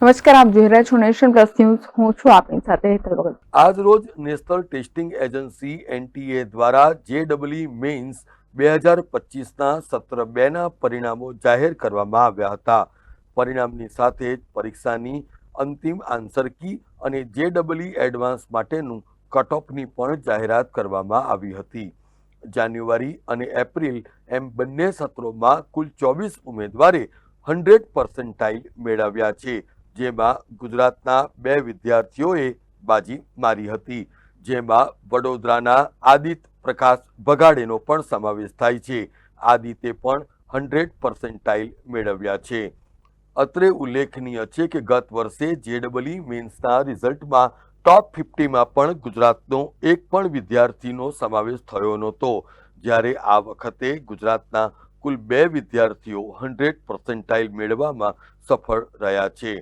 નમસ્કાર, આપ જોઈ રહ્યા છો નેશન પ્લસ ન્યૂઝ. હું છું આપની સાથે હેતલ ભગત. આજ રોજ નેશનલ ટેસ્ટિંગ એજન્સી એનટીએ દ્વારા જેડબલી મેઇન્સ બે હજાર પચીસના સત્ર બેના પરિણામો જાહેર કરવામાં આવ્યા હતા. પરિણામની સાથે જ પરીક્ષાની અંતિમ આન્સર કી અને જેડબલી એડવાન્સ માટેનું કટ ઓફની પણ જાહેરાત કરવામાં આવી હતી. જાન્યુઆરી અને એપ્રિલ એમ બંને સત્રોમાં કુલ ચોવીસ ઉમેદવારે હંડ્રેડ પર્સન્ટાઇલ મેળવ્યા છે. જેમાં ગુજરાતના બે વિદ્યાર્થીઓએ બાજી મારી હતી, જેમાં વડોદરાના આદિત્ય પ્રકાશ ભગાડેનો પણ સમાવેશ થાય છે. આદિત્ય પણ હંડ્રેડ પર્સન્ટાઇલ મેળવ્યા છે. અત્રે ઉલ્લેખનીય છે કે ગત વર્ષે જેડબલી મેન્સના રિઝલ્ટમાં ટોપ ફિફ્ટીમાં પણ ગુજરાતનો એક પણ વિદ્યાર્થીનો સમાવેશ થયો નહોતો. જ્યારે આ વખતે ગુજરાતના કુલ બે વિદ્યાર્થીઓ હંડ્રેડ પર્સન્ટાઇલ મેળવવામાં સફળ રહ્યા છે.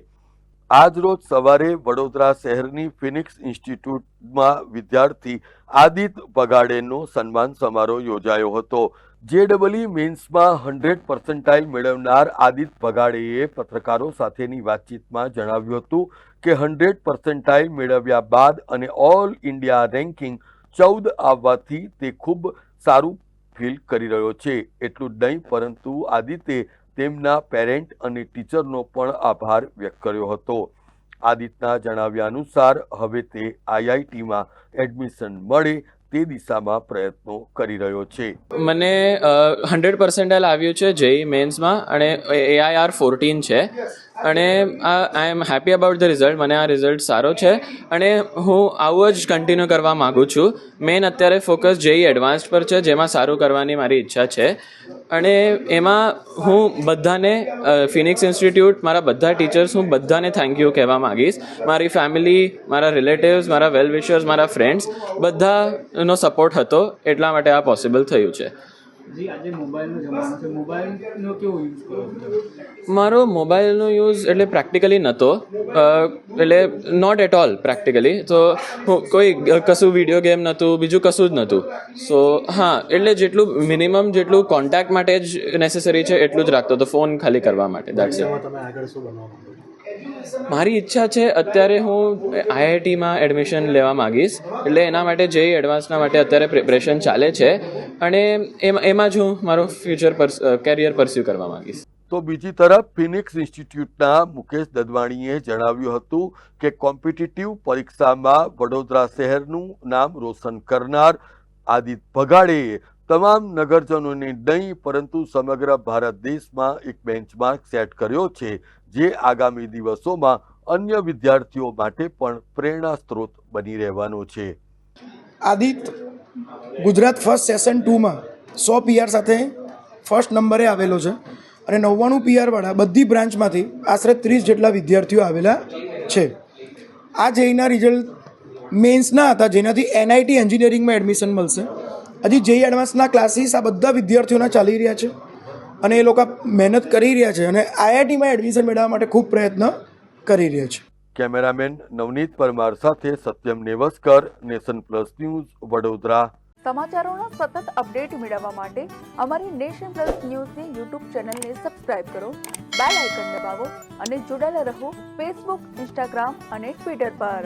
આજ રોજ સવારે વડોદરા શહેરની ફિનિક્સ ઇન્સ્ટિટ્યૂટમાં વિદ્યાર્થી આદિત્ય બગાડેનો સન્માન સમારોહ યોજાયો હતો. જેડબલી મેન્સમાં હંડ્રેડ પર્સન્ટાઇલ મેળવનાર આદિત્ય બગાડેએ પત્રકારો સાથેની વાતચીતમાં જણાવ્યું હતું કે હંડ્રેડ પર્સન્ટાઇલ મેળવ્યા બાદ અને ઓલ ઇન્ડિયા રેન્કિંગ ચૌદ આવવાથી તે ખૂબ સારું ફીલ કરી રહ્યો છે. એટલું જ નહીં, પરંતુ આદિત્યે તેમના પેરેન્ટ અને ટીચરનો પણ આભાર વ્યક્ત કર્યો હતો. આદિત્યના જણાવ્યા અનુસાર, હવે તે આઈઆઈટીમાં એડમિશન મળે તે દિશામાં પ્રયત્નો કરી રહ્યો છે. મને હંડ્રેડ પર્સન્ટાઇલ આવ્યું છે જેઈ મેન્સમાં અને એઆઈઆર ફોર્ટીન છે. અને I am happy about the result, મને આ રિઝલ્ટ સારો છે. અને હું આવું જ કન્ટિન્યુ કરવા માગું છું. મેન અત્યારે ફોકસ જેઈ એડવાન્સ્ડ પર છે, જેમાં સારું કરવાની મારી ઈચ્છા છે. અને એમાં હું બધાને ફિનિક્સ ઇન્સ્ટિટ્યૂટ મારા બધા ટીચર્સ હું બધાને થેન્ક યુ કહેવા માગીશ. મારી ફેમિલી મારા રિલેટિવ્સ મારા વેલ વિશર્સ મારા ફ્રેન્ડ્સ બધાનો સપોર્ટ હતો, એટલા માટે આ પોસિબલ થયું છે. જી આજે મોબાઈલનો જમાનો છે. મોબાઈલનો કેવો યુઝ કરો છો મારો મોબાઈલનો યુઝ એટલે પ્રેક્ટિકલી નહોતો એટલે નોટ એટ ઓલ પ્રેક્ટિકલી તો હું કોઈ કશું વીડિયો ગેમ નહોતું બીજું કશું જ નહોતું સો હા એટલે જેટલું મિનિમમ જેટલું કોન્ટેક્ટ માટે જ નેસેસરી છે એટલું જ રાખતો હતો ફોન ખાલી કરવા માટે. દેટ્સ મારી ઈચ્છા છે, અત્યારે હું આઈઆઈટીમાં એડમિશન લેવા માંગીશ. એટલે એના માટે જે એડવાન્સના માટે અત્યારે પ્રિપરેશન ચાલે છે. અને એમાં જ હું મારો ફ્યુચર કેરિયર પરસ્યુ કરવા માંગીશ. તો બીજી તરફ ફિનિક્સ ઇન્સ્ટિટ્યૂટના મુકેશ દદવાણીએ જણાવ્યું હતું કે કોમ્પિટિટિવ પરીક્ષામાં વડોદરા શહેરનું નામ રોશન કરનાર આદિત ભગાડેએ તમામ નગરજનોને નહીં, પરંતુ સમગ્ર ભારત દેશમાં એક બેન્ચમાર્ક સેટ કર્યો છે, જે આગામી દિવસોમાં અન્ય વિદ્યાર્થીઓ માટે પણ પ્રેરણા સ્ત્રોત બની રહેવાનો છે. આદિત્ય ગુજરાત ફર્સ્ટ સેશન ટુમાં સો પીઆર સાથે ફર્સ્ટ નંબરે આવેલો છે અને નવ્વાણું પીઆરવાળા બધી બ્રાન્ચમાંથી આશરે ત્રીસ જેટલા વિદ્યાર્થીઓ આવેલા છે. આ જેઈના રિઝલ્ટ મેન્સના હતા, જેનાથી એનઆઈટી એન્જિનિયરિંગમાં એડમિશન મળશે. હજી જેઈ એડવાન્સના ક્લાસીસ આ બધા વિદ્યાર્થીઓના ચાલી રહ્યા છે અને એ લોકો મહેનત કરી રહ્યા છે અને આઈઆઈટીમાં એડમિશન મેળવવા માટે ખૂબ પ્રયત્ન કરી રહ્યા છે. કેમેરામેન નવનીત પરમાર સાથે Satyam Nevaskar Nation Plus News Vadodara. સમાચારોના સતત અપડેટ મેળવવા માટે અમારી નેશન પ્લસ ન્યૂઝની યુટ્યુબ ચેનલને સબસ્ક્રાઇબ કરો બેલ આઇકન દબાવો અને જોડાયેલા રહો ફેસબુક ઇન્સ્ટાગ્રામ અને ટ્વિટર પર.